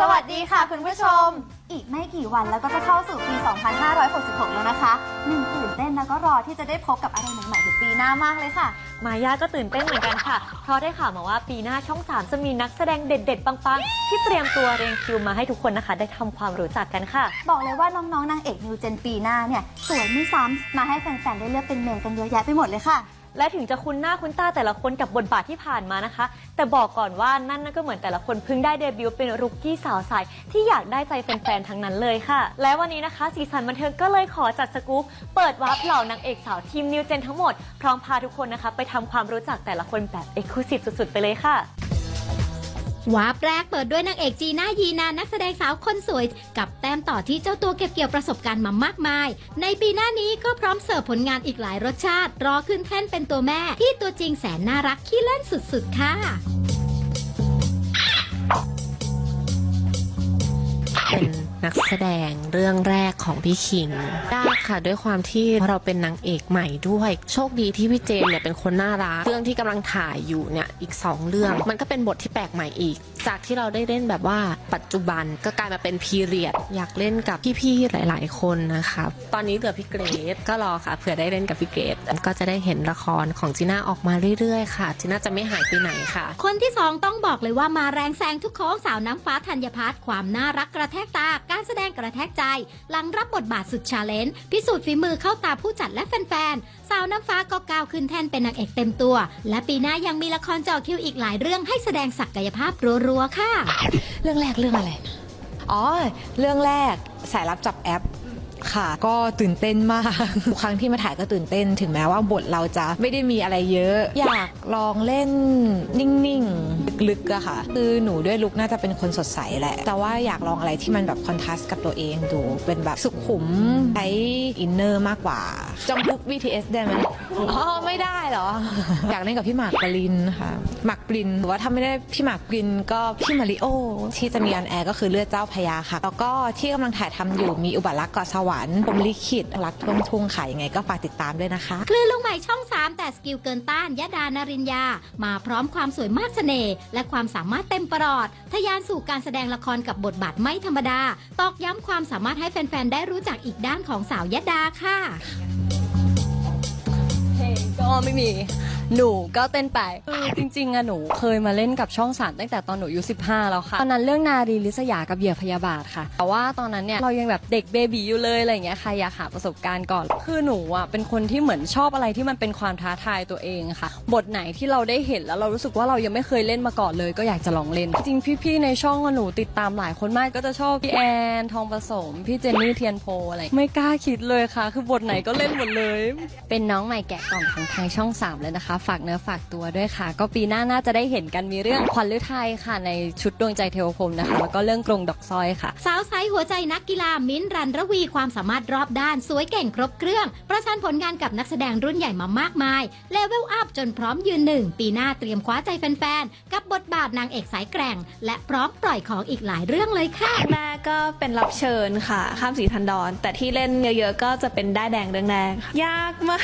สวัสดีค่ะคุณผู้ชม อีกไม่กี่วันแล้วก็จะเข้าสู่ปี 2566 แล้วนะคะหนึ่งตื่นเต้นแล้วก็รอที่จะได้พบกับอะไรใหม่ๆในปีหน้ามากเลยค่ะ มายาก็ตื่นเต้นเหมือนกันค่ะ เพราะได้ข่าวมาว่าปีหน้าช่อง 3 จะมีนักแสดงเด็ด ๆ ปัง ๆ ที่เตรียมตัวเรียงคิวมาให้ทุกคนนะคะ ได้ทำความรู้จักกันค่ะ บอกเลยว่าน้องๆนางเอกนิวเจนปีหน้าเนี่ยสวยไม่ซ้ำมาให้แฟนๆได้เลือกเป็นเมนกันเยอะแยะไปหมดเลยค่ะ และถึงจะคุ้นหน้าคุ้นตาแต่ละคนกับบทบาทที่ผ่านมานะคะ แต่บอกก่อนว่านั่นก็เหมือนแต่ละคนเพิ่งได้เดบิวต์เป็นรุกกี้สาวใสที่อยากได้ใจแฟนๆทั้งนั้นเลยค่ะ และวันนี้นะคะสีสันบันเทิงก็เลยขอจัดสกู๊ปเปิดวาร์ปเหล่านางเอกสาวทีมนิวเจนทั้งหมดพร้อมพาทุกคนนะคะไปทำความรู้จักแต่ละคนแบบเอกซ์คลูซีฟสุดๆไปเลยค่ะ วาร์ปแรกเปิดด้วยนางเอกจีน่ายีนานักแสดงสาวคนสวย กับแต้มต่อที่เจ้าตัวเก็บเกี่ยวประสบการณ์มามากมาย ในปีหน้านี้ก็พร้อมเสิร์ฟผลงานอีกหลายรสชาติ รอขึ้นแท่นเป็นตัวแม่ที่ตัวจริงแสนน่ารักขี้เล่นสุดๆค่ะ นักแสดงเรื่องแรกของพี่คิงยากค่ะด้วยความที่เราเป็นนางเอกใหม่ด้วย โชคดีที่พี่เจมเนี่ยเป็นคนน่ารัก เรื่องที่กำลังถ่ายอยู่เนี่ยอีก 2 เรื่อง มันก็เป็นบทที่แปลกใหม่อีก จากที่เราได้เล่นแบบว่าปัจจุบันก็กลายมาเป็นพีเรียด อยากเล่นกับพี่ๆหลาย ๆ คนนะคะตอนนี้เหลือพี่เกรซก็รอค่ะเผื่อได้เล่นกับพี่เกรซก็จะได้เห็นละครของจีน่าออกมาเรื่อยๆค่ะจีน่าจะไม่หายไปไหนค่ะ คนที่สองต้องบอกเลยว่ามาแรงแซงทุกโค้งสาวน้ำฟ้าธัญพัฒน์ความน่ารักกระแทกตาการแสดงกระแทกใจ หลังรับบทบาทสุดชาเลนจ์พิสูจน์ฝีมือเข้าตาผู้จัดและแฟนๆ สาวน้ำฟ้าก็ก้าวขึ้นแท่นเป็นนางเอกเต็มตัว และปีหน้ายังมีละครจ่อคิวอีกหลายเรื่องให้แสดงศักยภาพรัวๆค่ะ เรื่องแรกเรื่องอะไร อ๋อ เรื่องแรกสายลับจับแอป ค่ะ ก็ตื่นเต้นมาก ทุกครั้งที่มาถ่ายก็ตื่นเต้น ถึงแม้ว่าบทเราจะไม่ได้มีอะไรเยอะ อยากลองเล่นนิ่งๆ ลึกๆอะค่ะ คือหนูด้วยลุกน่าจะเป็นคนสดใสแหละ แต่ว่าอยากลองอะไรที่มันแบบคอนทราสต์กับตัวเองดู เป็นแบบสุขุมใช้อินเนอร์มากกว่า จองปุ๊บ BTS ได้ไหมอ๋อไม่ได้เหรอ อยากเล่นกับพี่หมากปรินค่ะหมากปรินหรือว่าถ้าไม่ได้พี่หมากปรินก็พี่มาริโอที่จะมีออนแอร์ก็คือเลือดเจ้าพระยาค่ะ แล้วก็ที่กำลังถ่ายทำอยู่มีอุบัติรักเกาะสวรรค์ผมลิขิตรักท่วงทุ่งค่ะยังไงก็ฝากติดตามด้วยนะคะคลื่นลูกใหม่ช่อง 3 แต่สกิลเกินต้านยะดานารินยามาพร้อมความสวยมากเสน่ห์และความสามารถเต็มประหลอดทะยานสู่การแสดงละครกับบทบาทไม่ธรรมดา ตอกย้ำความสามารถให้แฟน ๆ ได้รู้จักอีกด้านของสาวยะดาค่ะ เพลงก็ไม่มี หนูก็เต้นไปคือจริงๆอะหนูเคยมาเล่นกับช่องสามตั้งแต่ตอนหนูอายุ15 แล้วค่ะ ตอนนั้นเรื่องนารีลิษยากับเหยื่อพยาบาทค่ะ แต่ว่าตอนนั้นเนี่ยเรายังแบบเด็กเบบีอยู่เลยอะไรอย่างเงี้ยค่ะอยากหาประสบการณ์ก่อน คือหนูอะเป็นคนที่เหมือนชอบอะไรที่มันเป็นความท้าทายตัวเองค่ะ บทไหนที่เราได้เห็นแล้วเรารู้สึกว่าเรายังไม่เคยเล่นมาก่อนเลย ก็อยากจะลองเล่น จริงๆพี่ๆในช่องอะหนูติดตามหลายคนมากก็จะชอบพี่แอนทองผสมพี่เจนนี่เทียนโพอะไรไม่กล้าคิดเลยค่ะ คือบทไหนก็เล่นหมดเลย เป็นน้องใหม่แกะกล่องของทางช่อง3เลยนะคะ ฝากเนื้อฝากตัวด้วยค่ะ ก็ปีหน้าน่าจะได้เห็นกันมีเรื่องขวัญฤทัยค่ะในชุดดวงใจเทวพรหมนะคะแล้วก็เรื่องกรงดอกสร้อยค่ะสาวไซส์หัวใจนักกีฬามิ้นท์รันระวีความสามารถรอบด้านสวยเก่งครบเครื่อง ประชันผลงานกับนักแสดงรุ่นใหญ่มามากมายเลเวลอัพจนพร้อมยืนหนึ่งปีหน้าเตรียมคว้าใจแฟนๆ กับบทบาทนางเอกสายแกร่ง และพร้อมปล่อยของอีกหลายเรื่องเลยค่ะแรกก็เป็นรับเชิญค่ะ ข้ามสีทันดอน แต่ที่เล่นเยอะๆ ก็จะเป็นได้ายแดงเรื่องแรกค่ะยากมาก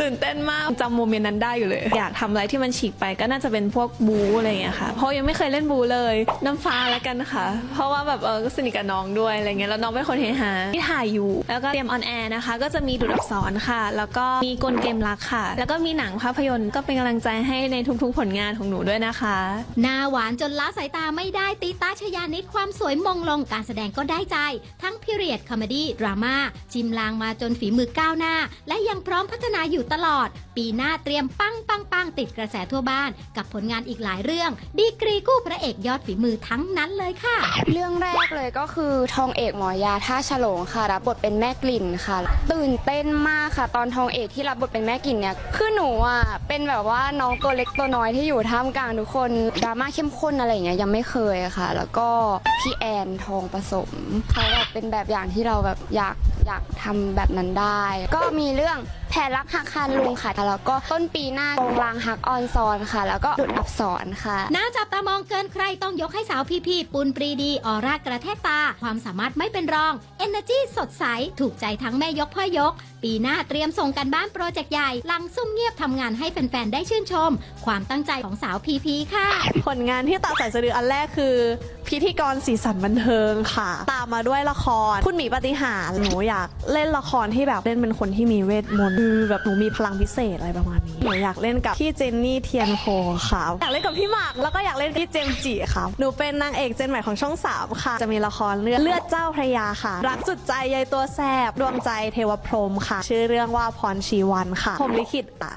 ตื่นเต้นมากจำโมเมนต์นั้นได้อยู่เลย อยากทำอะไรที่มันฉีกไปก็น่าจะเป็นพวกบูอะไรอย่างเงี้ยค่ะ เพราะยังไม่เคยเล่นบูเลย น้ำฟ้าแล้วกันค่ะ เพราะว่าแบบเออก็สนิทกับน้องด้วยอะไรเงี้ยแล้วน้องเป็นคนเฮฮาที่ถ่ายอยู่แล้วก็เตรียมออนแอร์นะคะ ก็จะมีดูดอักษรค่ะ แล้วก็มีกลเกมรักค่ะ แล้วก็มีหนังภาพยนตร์ก็เป็นกำลังใจให้ในทุกๆผลงานของหนูด้วยนะคะ หน้าหวานจนละสายตาไม่ได้ตีตาชยานิดความสวยมงลงการแสดงก็ได้ใจ ทั้งพิเรียดคอมเมดี้ดราม่าจิมลางมาจนฝีมือก้าวหน้า และยังพร้อมพัฒนาอยู่ตลอด ปีหน้าเตรียมปังปังปังติดกระแสทั่วบ้าน กับผลงานอีกหลายเรื่อง ดีกรีคู่พระเอกยอดฝีมือทั้งนั้นเลยค่ะ เรื่องแรกเลยก็คือทองเอกหมอยาท่าฉลงค่ะรับบทเป็นแม่กลิ่นค่ะ ตื่นเต้นมากค่ะ ตอนทองเอกที่รับบทเป็นแม่กลิ่นเนี่ยคือหนูอะเป็นแบบแบบว่าน้องตัวเล็กตัวน้อยที่อยู่ท่ามกลางทุกคนดราม่าเข้มข้นอะไรอย่างเงี้ยยังไม่เคยค่ะ แล้วก็พี่แอนทองผสมเขาแบบเป็นแบบอย่างที่เราแบบอยากอยากทำแบบนั้นได้ ก็มีเรื่องแผนรักหักคานลุงค่ะแล้วก็ต้นปีหน้าโรงรางหักออนซอนค่ะ แล้วก็ดุดอับสอนค่ะ น่าจับตามองเกินใครต้องยกให้สาวพีพีปุณปรีดีออร่ากระแทกตา ความสามารถไม่เป็นรอง Energy สดใส ถูกใจทั้งแม่ยกพ่อยก ปีหน้าเตรียมส่งกันบ้านโปรเจกต์ใหญ่หลังซุ่มเงียบทำงานให้แฟน ๆ ได้ชื่นชม ความตั้งใจของสาวพีพีค่ะ ผลงานที่ตัดสายสะดืออันแรกคือ พิธีกรสีสันบันเทิงค่ะ ตามมาด้วยละครคุณหมีปฏิหารย์หนูอยากเล่นละครที่แบบเล่นเป็นคนที่มีเวทมนต์คือแบบหนูมีพลังพิเศษอะไรประมาณนี้หนูอยากเล่นกับพี่เจนนี่เทียนโคครับอยากเล่นกับพี่หมากแล้วก็อยากเล่นกับพี่เจมส์จิครับหนูเป็นนางเอกเจนใหม่ของช่องสามค่ะ จะมีละครเรื่องเลือดเจ้าพระยาค่ะ รักสุดใจยายตัวแสบดวงใจเทวพรมค่ะ ชื่อเรื่องว่าพรชีวันค่ะผมลิขิตอะ